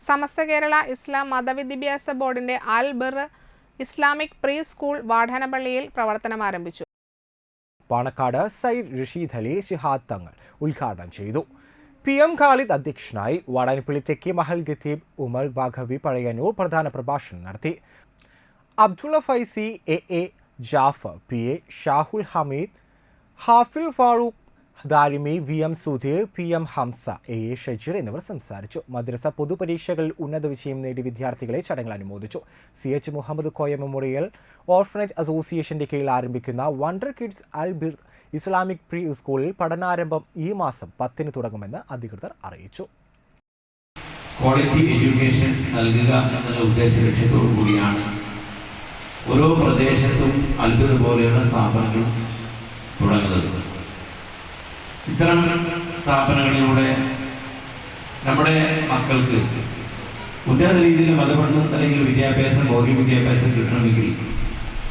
സമസ്ത കേരള ഇസ്ലാം മതവിദ്യാഭ്യാസ ബോർഡിന്റെ Al Bir Islamic pre school വാഠാനപ്പള്ളിയിൽ പ്രവർത്തനം ആരംഭിച്ചു. പാണക്കാട് സയ്യിദ് റഷീദ് അലി ഷിഹാദ് തങ്ങൾ ഉദ്ഘാടനം ചെയ്തു. പി എം ഖാലിദ് അധ്യക്ഷനായി വാടാനപ്പള്ളി തെക്കി മഹൽ ഖത്തീബ് ഉമർ ബാഘവി പഴയന്നൂർ പ്രധാന പ്രഭാഷണം നടത്തി. Abdulla Faizy A A Jafar P A Shahul Hameed Hafil Farooq Darimi V M Sudheer P M Hamsa A A Shajeer എന്നിവർ സംസാരിച്ചു. മദ്രസ പൊതുപരീക്ഷകളിൽ ഉന്നത വിജയം നേടി വിദ്യാർത്ഥികളെ ചടങ്ങിൽ അനുമോദിച്ചു. C H Muhammad Koya memorial orphanage അസോസിയേഷന്റെ കീഴിൽ ആരംഭിക്കുന്ന wonder kids Al Bir Islamic pre സ്കൂളിൽ പഠനാരംഭം ഈ മാസം പത്തിന് തുടങ്ങുമെന്ന് അധികൃതർ അറിയിച്ചു. ക്വാളിറ്റി എഡ്യൂക്കേഷൻ നൽകുക എന്നുള്ള ഉദ്ദേശ ലക്ഷ്യത്തോടു കൂടിയാണ് ഓരോ പ്രദേശത്തും അത്ഭുത പോലെയുള്ള തുടങ്ങുന്നത് ഇത്തരം സ്ഥാപനങ്ങളിലൂടെ നമ്മുടെ മക്കൾക്ക് ഉന്നത രീതിയിൽ മതപഠനം അല്ലെങ്കിൽ വിദ്യാഭ്യാസം ഭൗതിക വിദ്യാഭ്യാസം കിട്ടണമെങ്കിൽ